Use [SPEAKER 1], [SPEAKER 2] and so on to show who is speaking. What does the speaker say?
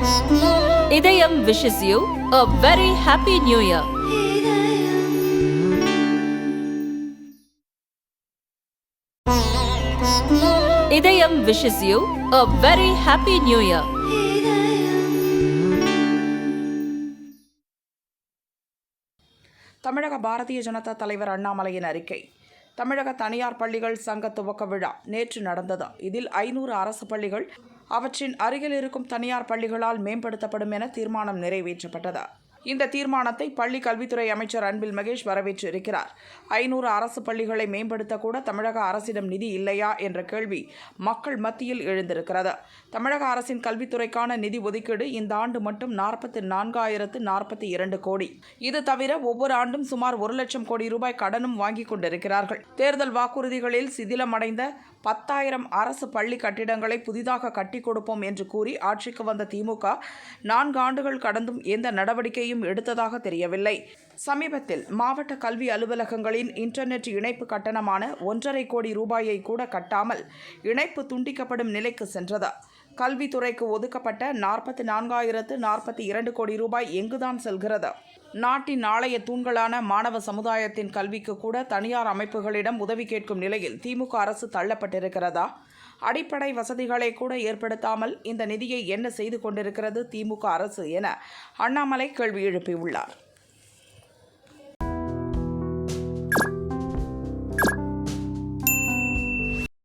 [SPEAKER 1] Idhayam wishes you a very happy new year Idhayam wishes you a very happy new year
[SPEAKER 2] தமிழக பாரதிய ஜனதா தலைவர் அண்ணாமலையின் அறிக்கை. தமிழக தனியார் பள்ளிகள் சங்க துவக்க விழா நேற்று நடந்தது. இதில் ஐநூறு அரசு பள்ளிகள் அவற்றின் அருகில் இருக்கும் தனியார் பள்ளிகளால் மேம்படுத்தப்படும் என தீர்மானம் நிறைவேற்றப்பட்டது. இந்த தீர்மானத்தை பள்ளி கல்வித்துறை அமைச்சர் அன்பில் மகேஷ் வரவேற்று இருக்கிறார் ஐநூறு அரசு பள்ளிகளை மேம்படுத்த கூட தமிழக அரசிடம் நிதி இல்லையா என்ற கேள்வி மக்கள் மத்தியில் எழுந்திருக்கிறது. தமிழக அரசின் கல்வித்துறைக்கான நிதி ஒதுக்கீடு இந்த ஆண்டு மட்டும் நாற்பத்தி நான்காயிரத்து நாற்பத்தி இரண்டு கோடி. இது தவிர ஒவ்வொரு ஆண்டும் சுமார் ஒரு லட்சம் கோடி ரூபாய் கடனும் வாங்கிக் கொண்டிருக்கிறார்கள். தேர்தல் வாக்குறுதிகளில் சிதிலமடைந்த பத்தாயிரம் அரசு பள்ளி கட்டிடங்களை புதிதாக கட்டிக் கொடுப்போம் என்று கூறி ஆட்சிக்கு வந்த திமுக நான்கு ஆண்டுகள் கடந்தும் எந்த நடவடிக்கையும் எடுத்ததாக தெரியவில்லை. சமீபத்தில் மாவட்ட கல்வி அலுவலகங்களின் இன்டர்நெட் இணைப்பு கட்டணமான ஒன்றரை கோடி ரூபாயை கூட கட்டாமல் இணைப்பு துண்டிக்கப்படும் நிலைக்கு சென்றது. கல்வித்துறைக்கு ஒதுக்கப்பட்ட நாற்பத்தி நான்காயிரத்து நாற்பத்தி இரண்டு கோடி ரூபாய் எங்குதான் செல்கிறது? நாட்டின் நாளைய தூண்களான மாணவ சமுதாயத்தின் கல்விக்கு கூட தனியார் அமைப்புகளிடம் உதவி கேட்கும் நிலையில் திமுக அரசு தள்ளப்பட்டிருக்கிறதா? அடிப்படை வசதிகளை கூட ஏற்படுத்தாமல் இந்த நிதியை என்ன செய்து கொண்டிருக்கிறது திமுக அரசு என அண்ணாமலை கேள்வி எழுப்பியுள்ளார்.